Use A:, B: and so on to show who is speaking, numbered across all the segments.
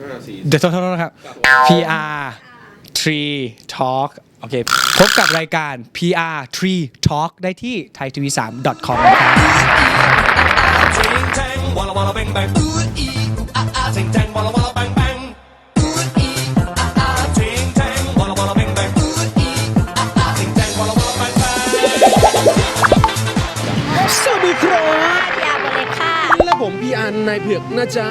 A: ห้าสี่
B: เดี๋ยวโทษโทษโทษนะครับ PR Tree Talk โอเค พบกับรายการ PR Tree Talk ได้ที่ thaitv3.com นะครับ
C: Ting tang, walla walla bang bang. Ooh ee
A: นนายเผือกนะจ๊ะ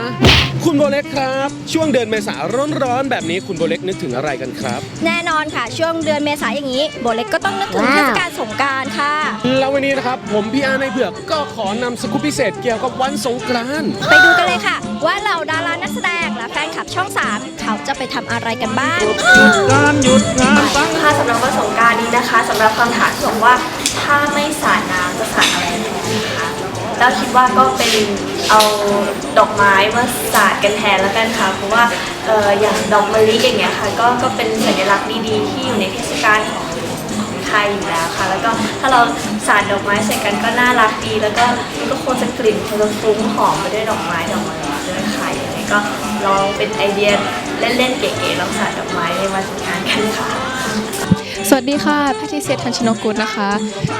A: คุณโบเล็กครับ ช่วงเดือนเมษาร้อนๆแบบนี้คุณโบเล็กนึกถึงอะไรกันครับ
D: แน่นอนค่ะ ช่วงเดือนเมษายนอย่างนี้โบเล็กก็ต้องนึกถึง
E: ว้าว
D: เทศกาลสงกรารค่ะ
A: แล้ววันนี้นะครับผมพี่อันนายเผือกก็ขอนำสกูปพิเศษเกี่ยวกับวันสงกรานต์
D: ไปดูกันเลยค่ะ ว่าเหล่าดารานักแสดงและแฟนคลับช่อง 3 เขาจะไปทำอะไรกันบ้าง
F: ค่ะสำหรับวันสงกรารนี้นะคะสำหรับคำถามที่บอกว่าถ้าไม่สาดน้ นะคะแล้วคิดว่าก็เป็นเอาดอกไม้มาสาดกันแทนแล้วกันค่ะ เพราะว่าเอ่ออย่างดอกมะลิอย่างเงี้ยค่ะก็ก็เป็นสัญลักษณ์ดีๆ ที่อยู่ในเทศกาลของของไทยอยู่แล้วค่ะ แล้วก็ถ้าเราสาดดอกไม้ใส่กันก็น่ารักดี แล้วก็มันก็คงจะกลิ่นคงจะฟุ้งหอมไปด้วยดอกไม้ดอกมะลิด้วยค่ะยังไงก็ลองเป็นไอเดียเล่นๆเก๋ๆลองสาดดอกไม้ในวันงารกันค่ะ
G: สวัสดีค่ะแพทิเซียทันชนกุลนะคะ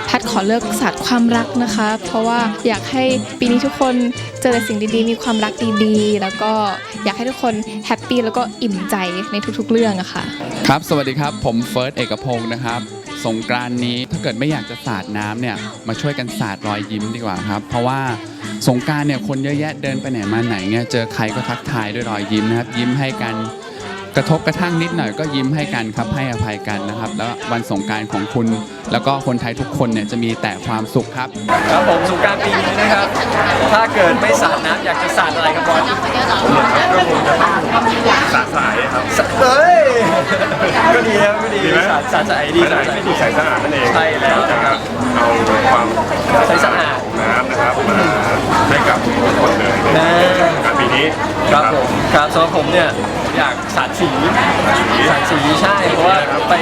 G: แพทย์ขอเลือกศาสตร์ความรักนะคะ เพราะว่าอยากให้ปีนี้ทุกคนเจอแต่สิ่งดีๆ มีความรักดีๆ แล้วก็อยากให้ทุกคนแฮปปี้แล้วก็อิ่มใจในทุกๆ เรื่องอะค่ะ
H: ครับ สวัสดีครับ ผมเฟิร์สเอกพงศ์นะครับ สงกรานต์นี้ถ้าเกิดไม่อยากจะสาดน้ำเนี่ย มาช่วยกันสาดรอยยิ้มดีกว่าครับ เพราะว่าสงกรารเนี่ยคนเยอะแยะเดินไปไหนมาไหนเนี่ยเจอใครก็ทักทายด้วยรอยยิ้มนะครับ ยิ้มให้กัน กระทบกระทั่งนิดหน่อยก็ยิ้มให้กันครับให้อภัยกันนะครับ แล้ววันสงกรารของคุณ แล้วก็คนไทยทุกคนเนี่ยจะมีแต่ความสุขครับ
I: ครับผมสงกรารปีนี้นะครับ ถ้าเกิดไม่สาดน้ำอยากจะสาดอะไรครับบอลสาดสายครับเฮ้ยก็ดีนะก็ดีสาดสาดสายดีสาดสายดีใสสะอาดนั่นเองใช่แล้วนะครับ
J: เอาความ
I: ใสสะอาด
J: น้ำนะครับมาให้กับทุกคนเลยในการปีนี้
I: ครับผมครับสำหรับผมเนี่ย อยากสาดสีสาดสีใช่ เพราะว่าไป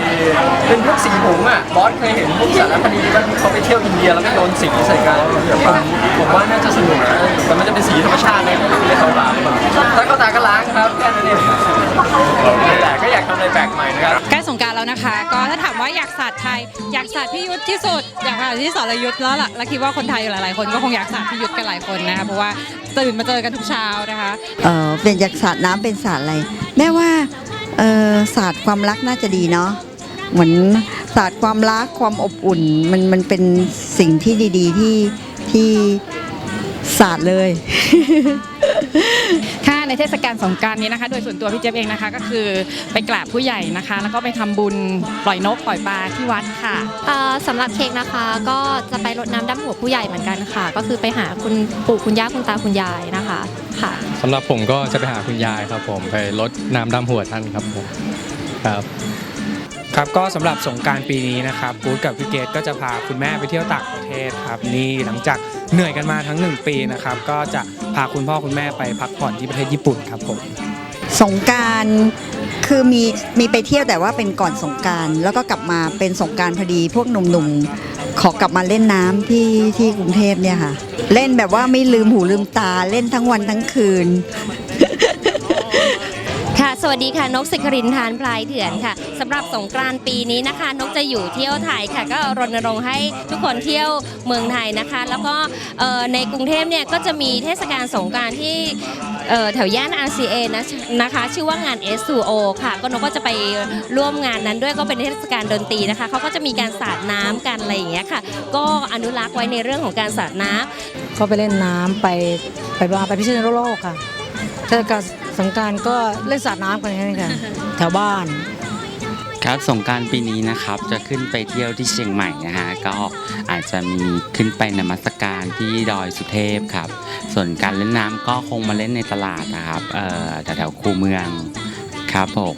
I: เป็นพวกสีผงอะ บอสเคยเห็นพวกสารคดีว่าที่เขาไปเที่ยวอินเดียแล้วก็โยนสีใส่กันผมผมว่าน่าจะสนุกนะแต่มันจะเป็นสีธรรมชาตินะไม่ได้เขาตาหรือเปล่าถ้าเขาตาก็ล้างครับแค่นั้นเองนั่น แหละก็อยากทำอะไรแปลกใหม่นะครับ
K: ใกล้สงกรารแล้วนะคะ ก็ถ้าถามว่าอยากสาดใครอยากสาดพี่ยุทธที่สุด อยากสาดที่สรยุทธแล้วล่ะแล้วคิดว่าคนไทยหลายๆคนก็คงอยากสาดพี่ยุทธกันหลายคนนะคะเพราะว่าตื่นมาเจอกันทุกเช้านะคะ
E: เออเป็นจากศาสตร์น้ำเป็นศาสตร์อะไรแม่ว่าเออศาสตร์ความรักน่าจะดีเนาะเหมือนศาสตร์ความรักความอบอุ่นมันมันเป็นสิ่งที่ดี ๆที่ที่ ศาสตร์เลย
K: ค่ะในเทศกาลสงกรารนี้นะคะ โดยส่วนตัวพี่เจี๊ยบเองนะคะ ก็คือไปกราบผู้ใหญ่นะคะ แล้วก็ไปทำบุญปล่อยนกปล่อยปลาที่วัดค่ะ
D: เอ่อสำหรับเค้กนะคะก็จะไปรดน้ำดำหัวผู้ใหญ่เหมือนกันค่ะ ก็คือไปหาคุณปู่คุณย่าคุณตาคุณยายนะคะค่ะ
B: สำหรับผมก็จะไปหาคุณยายครับผมไปลดน้ำดำหัวท่านครับผมครับ ครับก็สำหรับสงกรารปีนี้นะครับกู๊ดกับพี่เกดก็จะพาคุณแม่ไปเที่ยวต่างประเทศครับนี่หลังจาก เหนื่อยกันมาทั้งหนึ่งปีนะครับ ก็จะพาคุณพ่อคุณแม่ไปพักผ่อนที่ประเทศญี่ปุ่นครับผม
E: สงการคือมีมีไปเที่ยวแต่ว่าเป็นก่อนสงการแล้วก็กลับมาเป็นสงการพอดี พวกหนุ่มๆขอกลับมาเล่นน้ำที่ที่กรุงเทพเนี่ยค่ะ เล่นแบบว่าไม่ลืมหูลืมตาเล่นทั้งวันทั้งคืน
D: ค่ะ สวัสดีค่ะ นกสิครินทานพลายเถื่อนค่ะสำหรับสงกรานต์ปีนี้นะคะ นกจะอยู่เที่ยวไทยค่ะ ก็รณรงค์ให้ทุกคนเที่ยวเมืองไทยนะคะ แล้วก็เอ่อในกรุงเทพเนี่ยก็จะมีเทศกาลสงกรานต์ที่เอ่อแถวย่าน RCA นะนะคะ ชื่อว่างาน S2O ค่ะ ก็นกก็จะไปร่วมงานนั้นด้วยก็เป็นเทศกาลดนตรีนะคะเขาก็จะมีการสาดน้ำกันอะไรอย่างเงี้ยค่ะ ก็อนุรักษ์ไว้ในเรื่องของการสาดน้ำ
L: ก็ไปเล่นน้ำไปไปบ้าไปพิษณุโลกค่ะ เทศกาลสงกรารก็เล่นสาดน้ำกันอย่างนี้ค่ะแถวบ้าน
M: ครับสงกรารปีนี้นะครับจะขึ้นไปเที่ยวที่เชียงใหม่นะฮะก็อาจจะมีขึ้นไปนมัสการที่ดอยสุเทพครับ ส่วนการเล่นน้ำก็คงมาเล่นในตลาดนะครับเอ่อแถวๆคูเมืองครับผม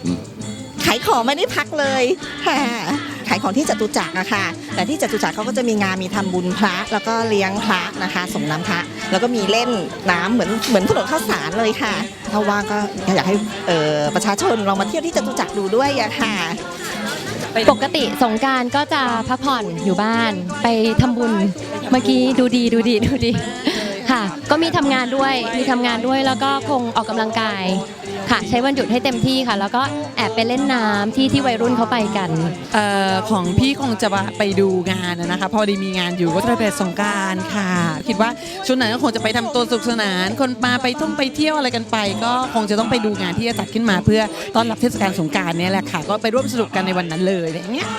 N: ขายของไม่ได้พักเลยค่ะขายของที่จตุจักรอะค่ะ แต่ที่จตุจักรเขาก็จะมีงานมีทำบุญพระ แล้วก็เลี้ยงพระนะคะส่งน้ำพระ แล้วก็มีเล่นน้ำเหมือนเหมือนถนนข้าวสารเลยค่ะถ้าว่างก็อยากให้ประชาชนลองมาเที่ยวที่จตุจักรดูด้วยอะค่ะ
D: ปกติสงการก็จะพักผ่อนอยู่บ้าน ไปทำบุญเมื่อกี้ดูดีดูดีดูดีค่ะ
O: ค่ะก็มีทำงานด้วยมีทำงานด้วยแล้วก็คงออกกำลังกาย ค่ะ ใช้วันหยุดให้เต็มที่ค่ะ แล้วก็แอบไปเล่นน้ำที่ที่วัยรุ่นเขาไปกัน
P: เอ่อของพี่คงจะไปดูงานนะนะคะ พอดีมีงานอยู่ก็จะไปสงกรารค่ะ คิดว่าช่วงนั้นก็คงจะไปทำตัวสนุกสนาน คนมาไปท่องไปเที่ยวอะไรกันไป ก็คงจะต้องไปดูงานที่จะจัดขึ้นมาเพื่อต้อนรับเทศกาลสงกรารเนี่ยแหละค่ะ ก็ไปร่วมสนุกกันในวันนั้นเลยอย่างเงี้ย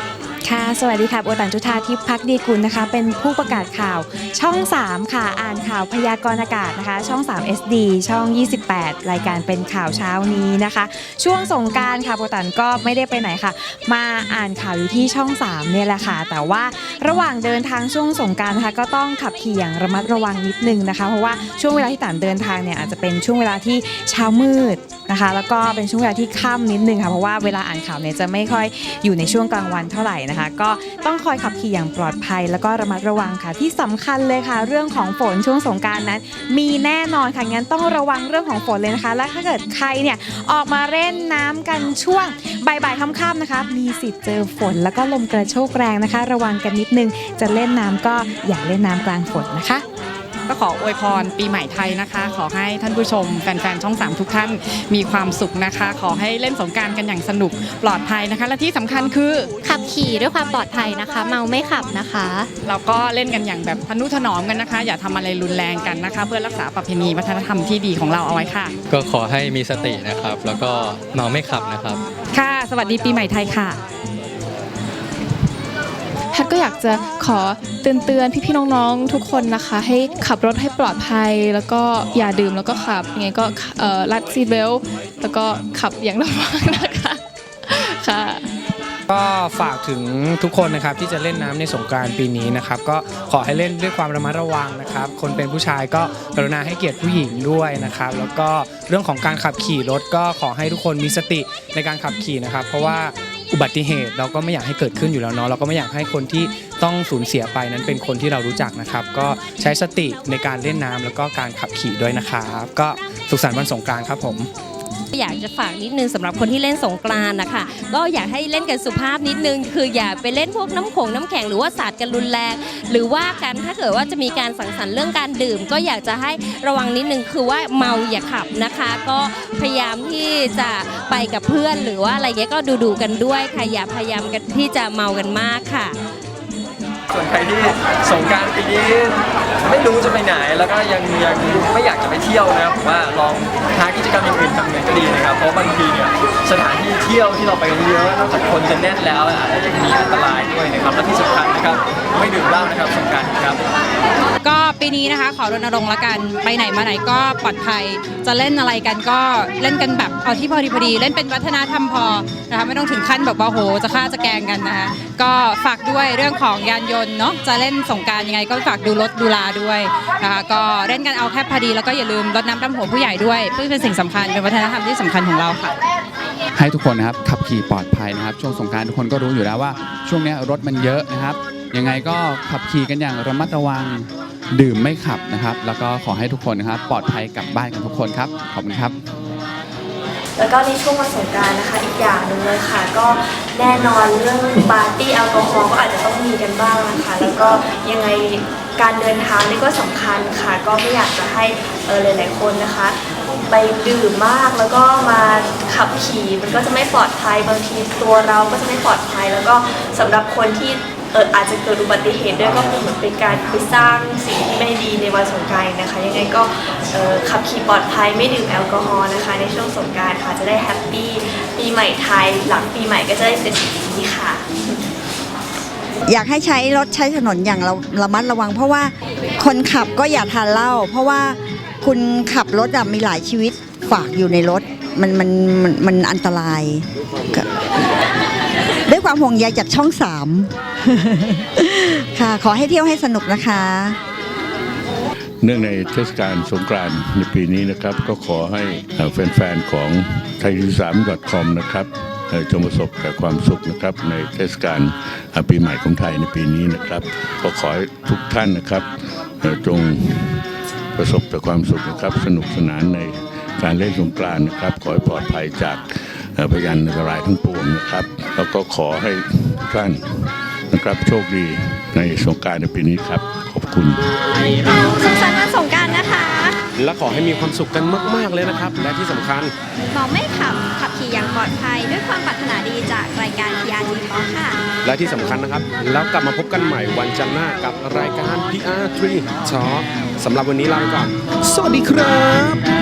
Q: ค่ะ สวัสดีค่ะโบตันจุธาทิพย์พักดีกุลนะคะ เป็นผู้ประกาศข่าวช่อง 3 ค่ะ อ่านข่าวพยากรณ์อากาศนะคะ ช่อง 3 SD ช่อง 28 รายการเป็นข่าวเช้านี้นะคะ ช่วงสงการค่ะโบตันก็ไม่ได้ไปไหนค่ะ มาอ่านข่าวอยู่ที่ช่อง 3 เนี่ยแหละค่ะ แต่ว่าระหว่างเดินทางช่วงสงการนะคะ ก็ต้องขับขี่อย่างระมัดระวังนิดนึงนะคะ เพราะว่าช่วงเวลาที่ต่านเดินทางเนี่ยอาจจะเป็นช่วงเวลาที่เช้ามืดนะคะ แล้วก็เป็นช่วงเวลาที่ค่ำนิดนึงค่ะ เพราะว่าเวลาอ่านข่าวเนี่ยจะไม่ค่อยอยู่ในช่วงกลางวันเท่าไหร่นะคะ ก็ต้องคอยขับขี่อย่างปลอดภัย แล้วก็ระมัดระวังค่ะ ที่สำคัญเลยค่ะ เรื่องของฝนช่วงสงการนั้น มีแน่นอนค่ะงั้นต้องระวังเรื่องของฝนเลยนะคะ และถ้าเกิดใครเนี่ยออกมาเล่นน้ำกันช่วงบ่ายๆค่ำๆนะคะ มีสิทธิ์เจอฝนแล้วก็ลมกระโชกแรงนะคะ ระวังกันนิดนึงจะเล่นน้ำก็อย่าเล่นน้ำกลางฝนนะคะ
K: ก็ขออวยพรปีใหม่ไทยนะคะ ขอให้ท่านผู้ชมแฟนๆช่อง 3 ทุกท่านมีความสุขนะคะ ขอให้เล่นสงกรารกันอย่างสนุกปลอดภัยนะคะ และที่สำคัญคือ
O: ขับขี่ด้วยความปลอดภัยนะคะ เมาไม่ขับนะคะ
K: เราก็เล่นกันอย่างแบบทนุถนอมกันนะคะ อย่าทำอะไรรุนแรงกันนะคะ เพื่อรักษาประเพณีวัฒนธรรมที่ดีของเราเอาไว้ค่ะ
B: ก็ขอให้มีสตินะครับ แล้วก็เมาไม่ขับนะครับ
K: ค่ะ สวัสดีปีใหม่ไทยค่ะ
G: แพ ทย์ก็อยากจะขอเตือนๆพี่ๆน้องๆ ทุกคนนะคะ ให้ขับรถให้ปลอดภัย แล้วก็อย่าดื่มแล้วก็ขับยังไงก็รัดซีเบลต์แล้วก็ขับอย่างระวังนะคะค่ะ
B: ก็ฝากถึงทุกคนนะครับที่จะเล่นน้ำในสงการปีนี้นะครับก็ขอให้เล่นด้วยความระมัดระวังนะครับ คนเป็นผู้ชายก็กรุณาให้เกียรติผู้หญิงด้วยนะครับ แล้วก็เรื่องของการขับขี่รถก็ขอให้ทุกคนมีสติในการขับขี่นะครับ เพราะว่า อุบัติเหตุ เราก็ไม่อยากให้เกิดขึ้นอยู่แล้วเนาะเราก็ไม่อยากให้คนที่ต้องสูญเสียไปนั้นเป็นคนที่เรารู้จักนะครับ ก็ใช้สติในการเล่นน้ำแล้วก็การขับขี่ด้วยนะครับ ก็สุขสันต์วันสงกรานต์ครับผม
D: อยากจะฝากนิดนึงสำหรับคนที่เล่นสงกรานนะคะก็อยากให้เล่นกันสุภาพนิดนึง คืออย่าไปเล่นพวกน้ำโขงน้ำแข็งหรือว่าสาดกันรุนแรง หรือว่าการถ้าเกิดว่าจะมีการสังสรรค์เรื่องการดื่ม ก็อยากจะให้ระวังนิดนึงคือว่าเมาอย่าขับนะคะ ก็พยายามที่จะไปกับเพื่อน หรือว่าอะไรเงี้ยก็ดูดูๆกันด้วยค่ะอย่าพยายามกันที่จะเมากันมากค่ะ
I: ส่วนใครที่สงการปีนี้ไม่รู้จะไปไหนแล้วก็ยังยังไม่อยากจะไปเที่ยวนะครับผมว่าลองหากิจกรรมอย่างอื่น ทำเลยก็ดีนะครับ เพราะบางทีเนี่ยสถานที่ เที่ยวที่เราไปเยอะนอกจากคนจะแน่นแล้วอาจจะยังมีอันตรายด้วยนะครับและที่สำคัญนะครับไม่ดื่มเหล้านะครับสงกรารครับ
K: ก็ปีนี้นะคะขอรณรงค์ละกันไปไหนมาไหนก็ปลอดภัย จะเล่นอะไรกันก็เล่นกันแบบเอาที่พอดีพอดี เล่นเป็นวัฒนธรรมพอนะคะไม่ต้องถึงขั้นแบบว่าโหจะฆ่าจะแกงกันนะคะก็ฝากด้วยเรื่องของยานยนต์เนาะจะเล่นสงการยังไงก็ฝากดูรถดูลาด้วยนะคะก็เล่นกันเอาแค่พอดีแล้วก็อย่าลืมรดน้ำดำหัวผู้ใหญ่ด้วยเพื่อเป็นสิ่งสำคัญเป็นวัฒนธรรมที่สำคัญของเราค่ะ
H: ให้ทุกคนนะครับขับขี่ปลอดภัยนะครับ ช่วงสงการทุกคนก็รู้อยู่แล้วว่า ช่วงนี้รถมันเยอะนะครับ ยังไงก็ขับขี่กันอย่างระมัดระวังดื่มไม่ขับนะครับ แล้วก็ขอให้ทุกคนนะครับ ปลอดภัยกลับบ้านกันทุกคนครับขอบคุณครับ
F: แล้วก็ในช่วงวันสงการนะคะอีกอย่างหนึ่งเลยค่ะ ก็แน่นอนเรื่องปาร์ตี้แอลกอฮอล์ก็อาจจะต้องมีกันบ้างนะคะแล้วก็ยังไงการเดินทางนี่ก็สำคัญค่ะ ก็ไม่อยากจะให้เออหลาย ๆ คนนะคะ ไปดื่มมากแล้วก็มาขับขี่มันก็จะไม่ปลอดภัยบางทีตัวเราก็จะไม่ปลอดภัย แล้วก็สำหรับคนที่เอออาจจะเกิดอุบัติเหตุด้วยก็เหมือนเป็นการไปสร้างสิ่งที่ไม่ดีในวันสงกรารนะคะยังไงก็ขับขี่ปลอดภัยไม่ดื่มแอลกอฮอล์นะคะในช่วงสงกรารค่ะจะได้แฮปปี้ปีใหม่ไทยหลังปีใหม่ก็จะได้เป็นสิ่งดีค่ะ
E: อยากให้ใช้รถใช้ถนนอย่างระระมัดระวัง เพราะว่าคนขับก็อย่าทานเหล้าเพราะว่า คุณขับรถอะมีหลายชีวิตฝากอยู่ในรถ มันมันมันมันอันตรายก็ด้วยความห่วงใยจากช่องสาม ค่ะ ขอให้เที่ยวให้สนุกนะคะ
J: เนื่องในเทศกาลสงกรานต์ในปีนี้นะครับ ก็ขอให้แฟนๆของไทยทีสาม .com นะครับจงประสบกับความสุขนะครับในเทศกาลอ่อปีใหม่ของไทยในปีนี้นะครับ ก็ขอให้ทุกท่านนะครับจง ประสบแต่ความสุขนะครับ สนุกสนานในการเล่นสงกรานต์นะครับ ขอให้ปลอดภัยจากพยานอันตรายทั้งปวงนะครับ แล้วก็ขอให้ท่านนะครับโชคดีในสงการในปีนี้ครับ ขอบคุณ
F: สุขสันต์วันสงการ
A: และขอให้มีความสุขกันมาก ๆ เลยนะครับ และที่สำคัญ
R: เมาไม่ขับ ขับขี่อย่างปลอดภัย ด้วยความปรารถนาดีจากรายการ PR Team Talk ค่ะ
A: และที่สำคัญนะครับ แล้วกลับมาพบกันใหม่วันจันทร์หน้ากับรายการ PR3 Talk สำหรับวันนี้ลาไปก่อน สวัสดีครับ